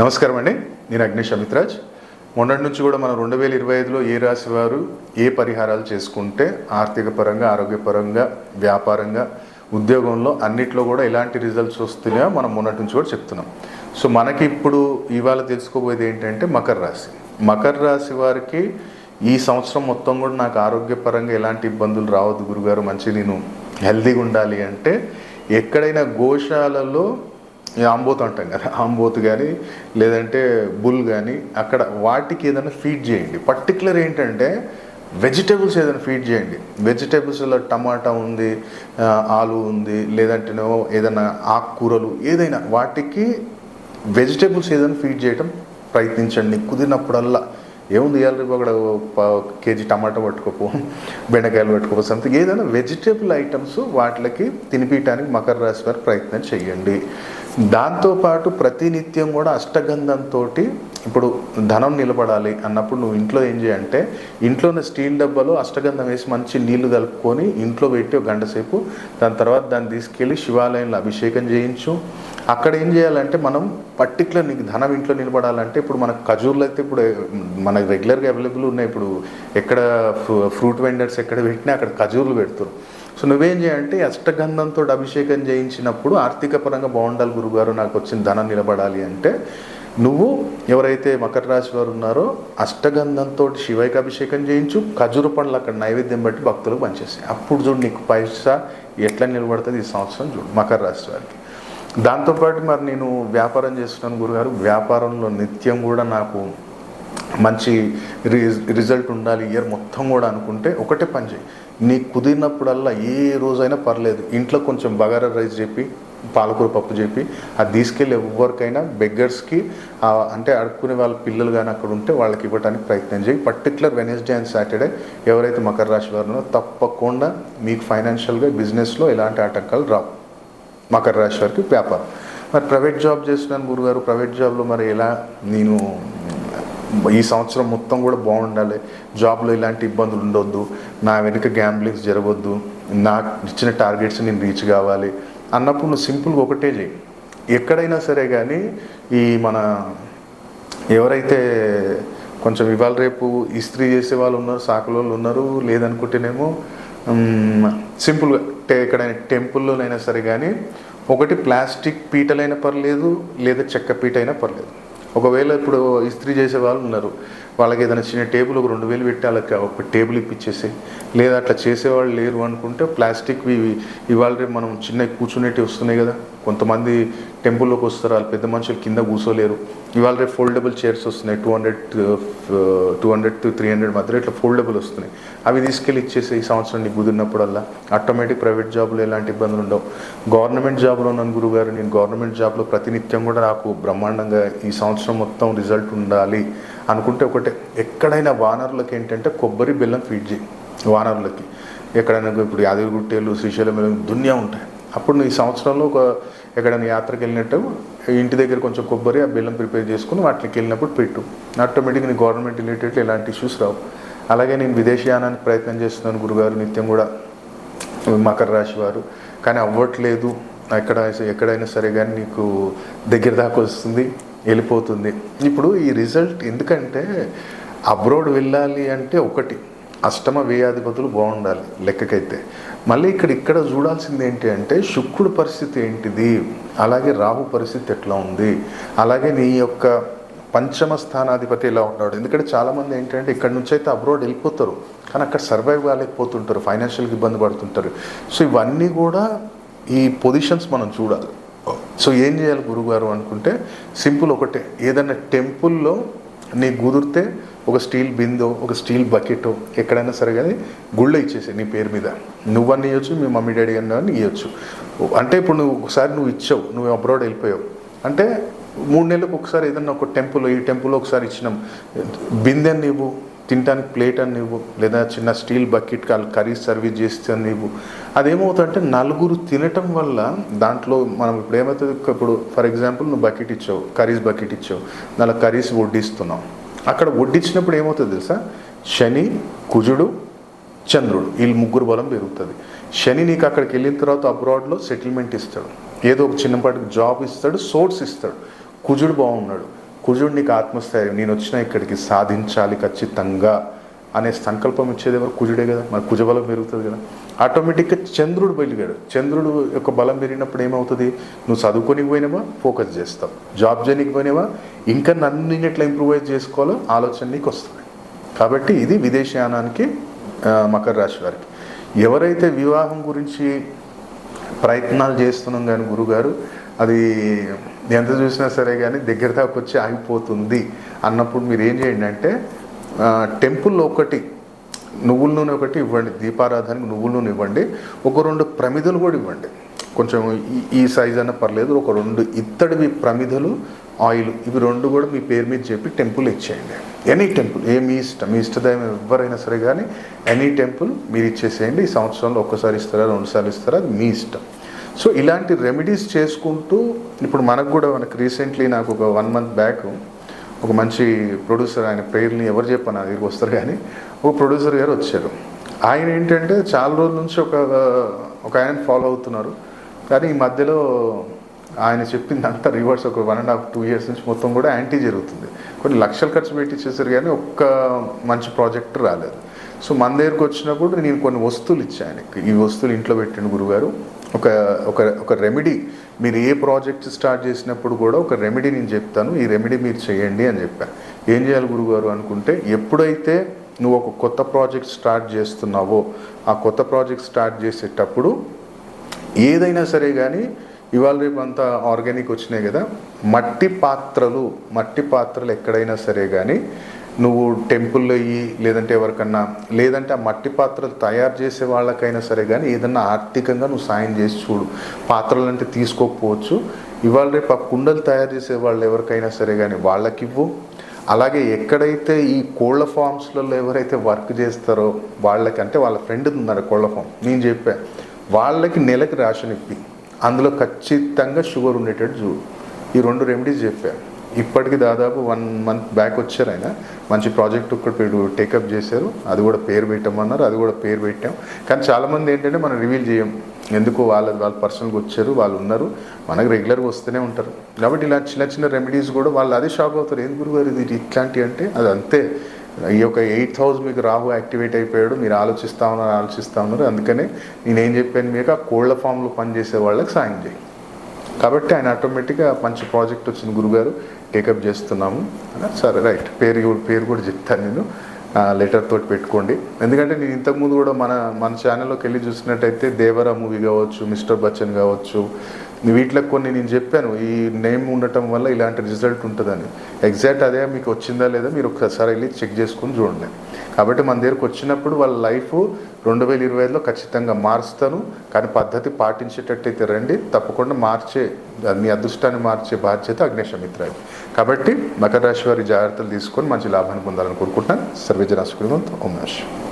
నమస్కారం అండి. నేను అగ్నేష్ అమిత్రాజ్. మొన్నటి నుంచి కూడా మనం రెండు వేల ఇరవై ఐదులో ఏ రాశి వారు ఏ పరిహారాలు చేసుకుంటే ఆర్థిక పరంగా ఆరోగ్యపరంగా వ్యాపారంగా ఉద్యోగంలో అన్నిట్లో కూడా ఎలాంటి రిజల్ట్స్ వస్తున్నాయో మనం మొన్నటి నుంచి కూడా చెప్తున్నాం. సో మనకి ఇప్పుడు ఇవాళ తెలుసుకోబోయేది ఏంటంటే మకర రాశి. మకర రాశి వారికి ఈ సంవత్సరం మొత్తం కూడా నాకు ఆరోగ్యపరంగా ఎలాంటి ఇబ్బందులు రావద్దు గురుగారు. మంచి నేను హెల్తీగా ఉండాలి అంటే ఎక్కడైనా గోశాలలో ఈ ఆంబోతు అంటాం కదా ఆంబోత్ కానీ లేదంటే బుల్ కానీ అక్కడ వాటికి ఏదైనా ఫీడ్ చేయండి. పర్టికులర్ ఏంటంటే వెజిటేబుల్స్ ఏదైనా ఫీడ్ చేయండి. వెజిటేబుల్స్లో టమాటా ఉంది ఆలు ఉంది లేదంటేనేమో ఏదైనా ఆకుకూరలు ఏదైనా వాటికి వెజిటేబుల్స్ ఏదైనా ఫీడ్ చేయడం ప్రయత్నించండి. కుదిరినప్పుడల్లా. ఏముంది ఇవాళ రేపు అక్కడ ప- కేజీ టమాటా పట్టుకోపో బెండకాయలు పట్టుకోపో సంథింగ్ ఏదైనా వెజిటేబుల్ ఐటమ్స్ వాటికి తినిపించడానికి మకర రాశి వారి ప్రయత్నం చేయండి. దాంతోపాటు ప్రతినిత్యం కూడా అష్టగంధంతో ఇప్పుడు ధనం నిలబడాలి అన్నప్పుడు నువ్వు ఇంట్లో ఏం చేయంటే ఇంట్లోనే స్టీల్ డబ్బాలో అష్టగంధం వేసి మంచి నీళ్ళు కలుపుకొని ఇంట్లో పెట్టి ఒక గంట సేపు దాని తర్వాత దాన్ని తీసుకెళ్ళి శివాలయంలో అభిషేకం చేయించు. అక్కడ ఏం చేయాలంటే మనం పర్టికులర్ నీకు ధనం ఇంట్లో నిలబడాలంటే ఇప్పుడు మనకు ఖజూర్లు అయితే ఇప్పుడు మనకు రెగ్యులర్గా అవైలబుల్ ఉన్నాయి. ఇప్పుడు ఎక్కడ ఫ్రూట్ వెండర్స్ ఎక్కడ పెట్టినా అక్కడ ఖజూర్లు పెడుతున్నారు సో నువ్వేం చేయంటే అష్టగంధంతో అభిషేకం చేయించినప్పుడు ఆర్థిక పరంగా బాగుండాలి గురుగారు నాకు వచ్చిన ధనం నిలబడాలి అంటే నువ్వు ఎవరైతే మకర రాశి వారు ఉన్నారో అష్టగంధంతో శివైకి అభిషేకం చేయించు ఖజూరు పండ్లు అక్కడ నైవేద్యం బట్టి భక్తులకు పనిచేస్తాయి అప్పుడు చూడు నీకు పైసా ఎట్లా నిలబడుతుంది ఈ సంవత్సరం చూడు మకర రాశి వారికి. దాంతోపాటు మరి నేను వ్యాపారం చేస్తున్నాను గురుగారు వ్యాపారంలో నిత్యం కూడా నాకు మంచి రి రిజల్ట్ ఉండాలి ఇయర్ మొత్తం కూడా అనుకుంటే ఒకటే పని చేయి. నీకు కుదిరినప్పుడల్లా ఏ రోజైనా పర్లేదు. ఇంట్లో కొంచెం బగారా రైస్ చెప్పి పాలకూర పప్పు చెప్పి అది తీసుకెళ్ళి ఎవరికైనా బెగ్గర్స్కి అంటే అడుక్కునే వాళ్ళ పిల్లలు కానీ అక్కడ ఉంటే వాళ్ళకి ఇవ్వడానికి ప్రయత్నం చేయి. పర్టికులర్ వెనస్డే అండ్ సాటర్డే ఎవరైతే మకర రాశి వారినో తప్పకుండా మీకు ఫైనాన్షియల్గా బిజినెస్లో ఎలాంటి ఆటంకాలు రావు. మకర రాశి వారికి వ్యాపారం. మరి ప్రైవేట్ జాబ్ చేస్తున్నాను గురుగారు. ప్రైవేట్ జాబ్లో మరి ఎలా నేను ఈ సంవత్సరం మొత్తం కూడా బాగుండాలి. జాబ్లో ఇలాంటి ఇబ్బందులు ఉండొద్దు. నా వెనుక గ్యాంబ్లింగ్స్ జరగవద్దు నాకు ఇచ్చిన టార్గెట్స్ నేను రీచ్ కావాలి. అన్నప్పుడు నువ్వు సింపుల్గా ఒకటే చేయి ఎక్కడైనా సరే కానీ ఈ మన ఎవరైతే కొంచెం ఇవాళ రేపు ఇస్త్రీ చేసే వాళ్ళు ఉన్నారు సాకుల వాళ్ళు ఉన్నారు లేదనుకుంటేనేమో సింపుల్గా టే ఎక్కడైనా టెంపుల్లోనైనా సరే కానీ ఒకటి ప్లాస్టిక్ పీటలైనా పర్లేదు లేదా చెక్క పీట అయినా పర్లేదు. ఒకవేళ ఇప్పుడు ఇస్త్రీ చేసే వాళ్ళు ఉన్నారు. వాళ్ళకి ఏదైనా చిన్న టేబుల్ ఒక రెండు వేలు పెట్టి వాళ్ళకి ఒక టేబుల్ ఇప్పించేసి. లేదా అట్లా చేసేవాళ్ళు లేరు అనుకుంటే ప్లాస్టిక్ ఇవాళ రేపు మనం చిన్న కూర్చునేటివి వస్తున్నాయి కదా. కొంతమంది టెంపుల్లోకి వస్తారు వాళ్ళు పెద్ద మనుషులు కింద కూర్చోలేరు. ఇవాళ రేపు ఫోల్డబుల్ చైర్స్ వస్తున్నాయి two hundred two hundred to three hundred మధ్య ఇట్లా ఫోల్డబుల్ వస్తున్నాయి. అవి తీసుకెళ్ళి ఇచ్చేసి ఈ సంవత్సరం నీకు కుదిరినప్పుడల్లా ఆటోమేటిక్ ప్రైవేట్ జాబ్లో ఎలాంటి ఇబ్బందులు ఉండవు. గవర్నమెంట్ జాబ్లో ఉన్నాను గురుగారు నేను గవర్నమెంట్ జాబ్లో ప్రతినిత్యం కూడా నాకు బ్రహ్మాండంగా ఈ సంవత్సరం మొత్తం రిజల్ట్ ఉండాలి అనుకుంటే ఒకటే. ఎక్కడైనా వానరులకు ఏంటంటే కొబ్బరి బెల్లం ఫీడ్ చేయి. వానరులకి. ఎక్కడైనా ఇప్పుడు యాదగిరిగుట్టేలు శ్రీశైలం దున్యా దునియా ఉంటాయి. అప్పుడు ఈ సంవత్సరంలో ఒక ఎక్కడైనా యాత్రకు వెళ్ళినట్టు ఇంటి దగ్గర కొంచెం కొబ్బరి ఆ బెల్లం ప్రిపేర్ చేసుకుని వాటికి వెళ్ళినప్పుడు పెట్టు. ఆటోమేటిక్గా నీ గవర్నమెంట్ రిలేటెడ్ ఎలాంటి ఇష్యూస్ రావు. అలాగే నేను విదేశీయానానికి ప్రయత్నం చేస్తున్నాను గురుగారు నిత్యం కూడా. మకర రాశి వారు. కానీ అవ్వట్లేదు. ఎక్కడ ఎక్కడైనా సరే కానీ నీకు దగ్గర దాకా వస్తుంది వెళ్ళిపోతుంది. ఇప్పుడు ఈ రిజల్ట్ ఎందుకంటే అబ్రోడ్ వెళ్ళాలి అంటే ఒకటి. అష్టమ వ్యయాధిపతులు బాగుండాలి లెక్కకైతే. మళ్ళీ ఇక్కడ ఇక్కడ చూడాల్సింది ఏంటి అంటే శుక్రుడు పరిస్థితి ఏంటిది? అలాగే రాహు పరిస్థితి ఎట్లా ఉంది? అలాగే నీ యొక్క పంచమ స్థానాధిపతి ఎలా ఉన్నాడు? ఎందుకంటే చాలామంది ఏంటంటే ఇక్కడ నుంచి అయితే అబ్రోడ్ వెళ్ళిపోతారు. కానీ అక్కడ సర్వైవ్ కాలేకపోతుంటారు ఫైనాన్షియల్గా ఇబ్బంది పడుతుంటారు. సో ఇవన్నీ కూడా ఈ పొజిషన్స్ మనం చూడాలి. సో ఏం చేయాలి గురుగారు అనుకుంటే సింపుల్ ఒకటే. ఏదైనా టెంపుల్లో నీ కుదిరితే ఒక స్టీల్ బిందో ఒక స్టీల్ బకెటో ఎక్కడైనా సరే కానీ గుళ్ళ ఇచ్చేసే నీ పేరు మీద. నువ్వన్నీ ఇవ్వచ్చు మీ మమ్మీ డాడీ అన్న ఇవ్వచ్చు అంటే ఇప్పుడు నువ్వు ఒకసారి నువ్వు ఇచ్చావు నువ్వు అబ్రాడ్ వెళ్ళిపోయావు. అంటే మూడు నెలలకు ఒకసారి ఏదన్నా ఒక టెంపుల్ ఈ టెంపుల్ ఒకసారి ఇచ్చినాం. బిందె నీవు తినడానికి ప్లేట్ అని నీవు లేదా చిన్న స్టీల్ బకెట్ కర్రీస్ సర్వీస్ చేస్తే నీవు అదేమవుతుందంటే నలుగురు తినటం వల్ల దాంట్లో మనం ఇప్పుడు ఏమవుతుంది? ఇప్పుడు ఫర్ ఎగ్జాంపుల్ నువ్వు బకెట్ ఇచ్చావు కర్రీస్ బకెట్ ఇచ్చావు దానిలో కర్రీస్ వడ్డిస్తున్నావు. అక్కడ వడ్డించినప్పుడు ఏమవుతుంది తెలుసా? శని కుజుడు చంద్రుడు వీళ్ళు ముగ్గురు బలం పెరుగుతుంది. శని నీకు అక్కడికి వెళ్ళిన తర్వాత అబ్రాడ్లో సెటిల్మెంట్ ఇస్తాడు. ఏదో ఒక చిన్నపాటికి జాబ్ ఇస్తాడు సోర్స్ ఇస్తాడు. కుజుడు బాగున్నాడు. కుజుడు నీకు ఆత్మస్థైర్యం నేను వచ్చిన ఇక్కడికి సాధించాలి ఖచ్చితంగా. అనే సంకల్పం ఇచ్చేది ఎవరు? కుజుడే కదా. మన కుజబలం పెరుగుతుంది కదా. ఆటోమేటిక్గా చంద్రుడు బయలుగాడు చంద్రుడు యొక్క బలం పెరిగినప్పుడు ఏమవుతుంది? నువ్వు చదువుకోనికి పోయినావా? ఫోకస్ చేస్తావు. జాబ్ చేయనికి పోయినావా? ఇంకా నన్ను నేను ఎట్లా ఇంప్రూవైజ్ చేసుకోవాలో ఆలోచన నీకు వస్తుంది. కాబట్టి ఇది విదేశయానానికి మకర రాశి వారికి. ఎవరైతే వివాహం గురించి ప్రయత్నాలు చేస్తున్నాం కానీ గురుగారు అది ఎంత చూసినా సరే కానీ దగ్గర దాకా వచ్చి ఆగిపోతుంది అన్నప్పుడు మీరు ఏం చేయండి అంటే టెంపుల్లో ఒకటి నువ్వుల నూనె ఒకటి ఇవ్వండి దీపారాధనకి నువ్వుల నూనె ఇవ్వండి ఒక రెండు ప్రమిదలు కూడా ఇవ్వండి. కొంచెం ఈ- ఈ సైజ్ అన్న పర్లేదు ఒక రెండు ఇత్తడివి ప్రమిదలు ఆయిల్ ఇవి రెండు కూడా మీ పేరు మీద చెప్పి టెంపుల్ ఇచ్చేయండి. ఎనీ టెంపుల్ ఏ మీ ఇష్టం మీ ఇష్టదైవం ఎవరైనా సరే కానీ ఎనీ టెంపుల్ మీరు ఇచ్చేసేయండి. ఈ సంవత్సరంలో ఒక్కసారి ఇస్తారా రెండుసార్లు ఇస్తారా అది మీ ఇష్టం. సో ఇలాంటి రెమెడీస్ చేసుకుంటూ ఇప్పుడు మనకు కూడా మనకు రీసెంట్లీ నాకు ఒక వన్ మంత్ బ్యాక్ ఒక మంచి ప్రొడ్యూసర్ ఆయన పేరుని ఎవరు చెప్పాను నా దగ్గరికి వస్తారు కానీ ఒక ప్రొడ్యూసర్ గారు వచ్చారు. ఆయన ఏంటంటే చాలా రోజుల నుంచి ఒక ఒక ఆయన ఫాలో అవుతున్నారు. కానీ ఈ మధ్యలో ఆయన చెప్పిందంతా రివర్స్ ఒక one and half two years నుంచి మొత్తం కూడా యాంటీ జరుగుతుంది. కొన్ని లక్షలు ఖర్చు పెట్టి చేశారు కానీ ఒక్క మంచి ప్రాజెక్ట్ రాలేదు. సో మన దగ్గరకు వచ్చినప్పుడు నేను కొన్ని వస్తువులు ఇచ్చాను ఆయనకి. ఈ వస్తువులు ఇంట్లో పెట్టిన గురుగారు ఒక ఒక ఒక రెమెడీ మీరు ఏ ప్రాజెక్ట్ స్టార్ట్ చేసినప్పుడు కూడా ఒక రెమెడీ నేను చెప్తాను ఈ రెమెడీ మీరు చేయండి అని చెప్పాను ఏం చేయాలి గురుగారు అనుకుంటే ఎప్పుడైతే నువ్వు ఒక కొత్త ప్రాజెక్ట్ స్టార్ట్ చేస్తున్నావో ఆ కొత్త ప్రాజెక్ట్ స్టార్ట్ చేసేటప్పుడు ఏదైనా సరే కానీ ఇవాళ రేపు అంతా ఆర్గానిక్ వచ్చినాయి కదా మట్టి పాత్రలు మట్టి పాత్రలు ఎక్కడైనా సరే కానీ నువ్వు టెంపుల్లో అయ్యి లేదంటే ఎవరికన్నా లేదంటే ఆ మట్టి పాత్రలు తయారు చేసే వాళ్ళకైనా సరే కానీ ఏదన్నా ఆర్థికంగా నువ్వు సాయం చేసి చూడు. పాత్రలు అంటే తీసుకోకపోవచ్చు. ఇవాళ రేపు ఆ కుండలు తయారు చేసే వాళ్ళు ఎవరికైనా సరే కానీ వాళ్ళకి ఇవ్వు అలాగే ఎక్కడైతే ఈ కోళ్ళ ఫామ్స్లలో ఎవరైతే వర్క్ చేస్తారో వాళ్ళకి అంటే వాళ్ళ ఫ్రెండ్ ఉన్నారు కోళ్ళ ఫామ్ నేను చెప్పా వాళ్ళకి నెలకి రేషన్ ఇప్పి. అందులో ఖచ్చితంగా షుగర్ ఉండేటట్టు చూడు. ఈ రెండు రెమెడీస్ చెప్పా. ఇప్పటికి దాదాపు వన్ మంత్ బ్యాక్ వచ్చారు ఆయన. మంచి ప్రాజెక్ట్ ఒకటి టేకప్ చేశారు. అది కూడా పేరు పెట్టమన్నారు అది కూడా పేరు పెట్టాం. కానీ చాలామంది ఏంటంటే మనం రివీల్ చేయం. ఎందుకు వాళ్ళ వాళ్ళ పర్సనల్గా వచ్చారు వాళ్ళు ఉన్నారు. మనకు రెగ్యులర్గా వస్తూనే ఉంటారు. కాబట్టి ఇలా చిన్న చిన్న రెమెడీస్ కూడా వాళ్ళు అదే షాక్ అవుతారు. ఏం గురుగారు ఇది? ఇట్లాంటివి అంటే అది అంతే. ఈ యొక్క ఎయిట్ హౌస్ మీకు రాహు యాక్టివేట్ అయిపోయాడు మీరు ఆలోచిస్తా ఉన్నారు ఆలోచిస్తా ఉన్నారు. అందుకనే నేనేం చెప్పాను మీకు? ఆ కోళ్ళ ఫామ్లో పనిచేసే వాళ్ళకి సాయం చేయి. కాబట్టి ఆయన ఆటోమేటిక్గా మంచి ప్రాజెక్ట్ వచ్చింది గురుగారు. టేకప్ చేస్తున్నాము. సరే రైట్ పేరు కూడా- పేరు కూడా చెప్తాను నేను. లెటర్ తోటి పెట్టుకోండి. ఎందుకంటే నేను ఇంతకుముందు కూడా మన మన ఛానల్లోకి వెళ్ళి చూసినట్టయితే దేవరా మూవీ కావచ్చు మిస్టర్ బచ్చన్ కావచ్చు వీటిలో కొన్ని నేను చెప్పాను. ఈ నేమ్ ఉండటం వల్ల ఇలాంటి రిజల్ట్ ఉంటుందని. ఎగ్జాక్ట్ అదే మీకు వచ్చిందా లేదా మీరు ఒకసారి వెళ్ళి చెక్ చేసుకుని చూడండి. కాబట్టి మన దగ్గరకు వచ్చినప్పుడు వాళ్ళ లైఫ్ రెండు వేల ఇరవై ఐదులో ఖచ్చితంగా మారుస్తాను. కానీ పద్ధతి పాటించేటట్టయితే రండి తప్పకుండా మార్చే మీ అదృష్టాన్ని మార్చే బాధ్యత అగ్నేశమిత్రాది. కాబట్టి మకర రాశి వారి జాగ్రత్తలు తీసుకొని మంచి లాభాన్ని పొందాలని కోరుకుంటున్నాను. సర్వేజన ఓం నమస్కారం